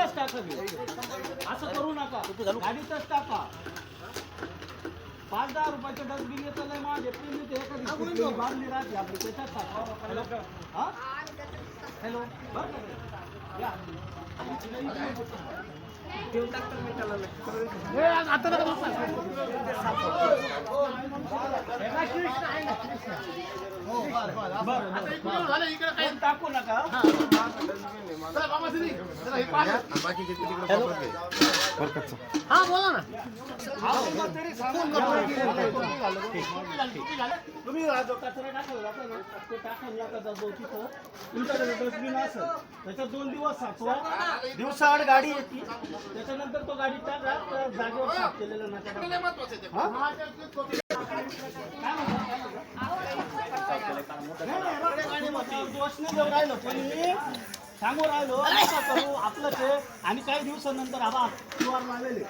गाडीतच टाका ते. असं करू नका. गाडीतच टाका. पाच दहा रुपयाचं डस्टबिन येतं लय माझे प्रेमी ते एखादी बांधली राहते. आपली त्याच्यात टाका. हॅलो. हा? हॅलो. बरं? या. हे, आता. बरं, बरं. कोण टाकू नका. हा बोला ना. तुम्ही जो कचरा ना तो टाकायला जाऊ तिथं तुमच्याकडे डस्टबिन असेल त्याच्यात दोन दिवस साचवा दिवसाआड गाडी येते त्याच्यानंतर तो गाडी टाका जागेवर साफ केलेलं नका नाही, दोष नाही देऊ राहिलो पण सांगू राहिलो नका करू आपलंच आहे आणि काही दिवसानंतर आबा क्यूआर लावलेले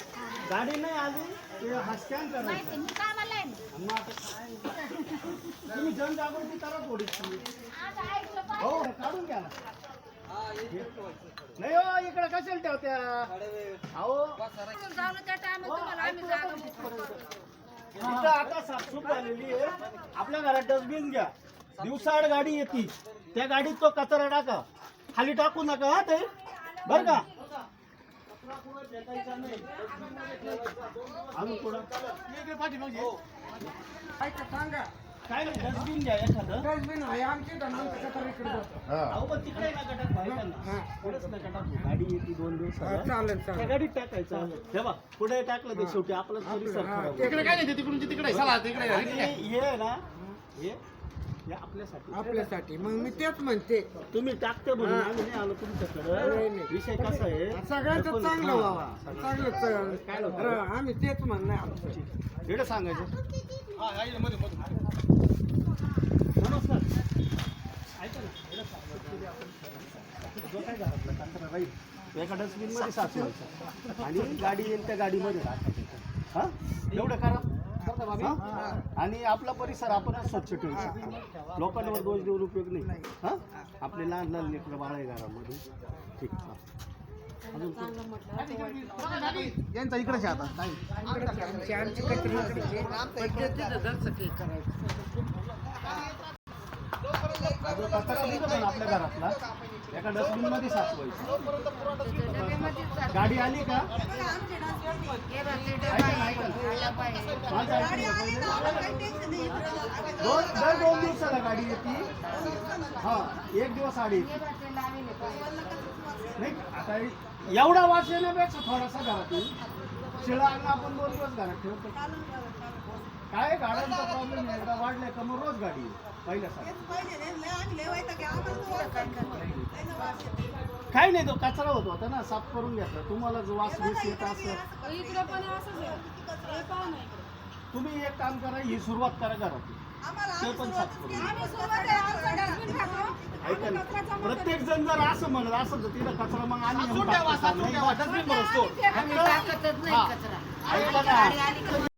गाडी नाही आली ते हा स्कॅन करायचा मी कामाला आहे. मग आता काय? तुम्ही जनजागृती करा थोडी ऐकलं. हो काढून घ्या ना. नाही हो इकडे कशाला ठेवत्या? अहो. जाऊ त्या टायमात तुम्हाला आम्ही जागा इथं आता साफसूफ झालेली आहे. आपल्या घरात डस्टबिन घ्या. दिवसाआड गाडी येते. त्या गाडीत तो कचरा टाका. खाली टाकू नका हा ते बर का? अजून थोडं काय नाही डस्टबिन घ्या एखादं. अहो पण तिकडे ना गटात बाहेर ना पुढेच ना गटात गाडी येते दोन दिवस त्या गाडीत टाकायचं हे बा पुढे टाकलं ते शेवटी. आपलं परिसर खराब होतो. तिकडे काय नाही तिकडून तिकडे चला तिकडे आणि हे आहे ना हे हे आपल्यासाठी. आपल्यासाठी. मग मी तेच म्हणते. तुम्ही टाकते म्हणून आम्ही नाही आलो तुमच्याकडे. विषय कसा आहे? सगळ्याच आपण- चांगलं हा, व्हावा चांगलं चांगलं. काय होतं? हं, आम्ही तेच म्हणणं आहे आमचं. सांगायचं. नमस्कार ऐका ना इकडे सांगा. जो काय घरातला कचरा राहील तो एका डस्टबिनमध्ये साचवायचा आणि गाडी येईल त्या गाडीमध्ये. टाकायचं हा? एवढं करा. हा? आणि आपला परिसर आपणच स्वच्छ ठेवू शकतो. लोकांवर दोष देऊन उपयोग नाही. हा? आपले लहान लहान लेकरं बाळ आहे घरामध्ये. ठीक हा. यांचा इकडेच आहे आता. काय आमची आमची कचरी जो कचरा निघतो ना आपल्या घरातला एका डस्टबिनमध्ये साचवायचा गाडी आली का माझं ऐकून घ्या. दोन दर दोन दिवसाला गाडी येते हा एक दिवस आडी नाही आता एवढा वास येण्यापेक्षा थोडासा घरातून आपण दोन दिवस घरात ठेवतो. काय गाड्यांचा प्रॉब्लेम आहे? एकदा वाढलाय का मग रोज गाडी येईल पहिल्यासारखं काही नाही. तो कचरा होत होता ना साफ करून घेतला. तुम्हाला जो वास वीस येत असं इकडे पण असंच आहे. हे पाहा ना इकडे. तुम्ही एक काम करा ही सुरुवात करा घरात ते पण साफ करून आम्ही सुरुवात आहे, आमचं डस्टबिन खातो. ऐका ना कचरा जण जर असं म्हणत असं तर तिथं कचरा मग आम्ही साचून ठेवा, साचून ठेवा, डस्टबिन भरतो. आम्ही टाकतच नाही कचरा. का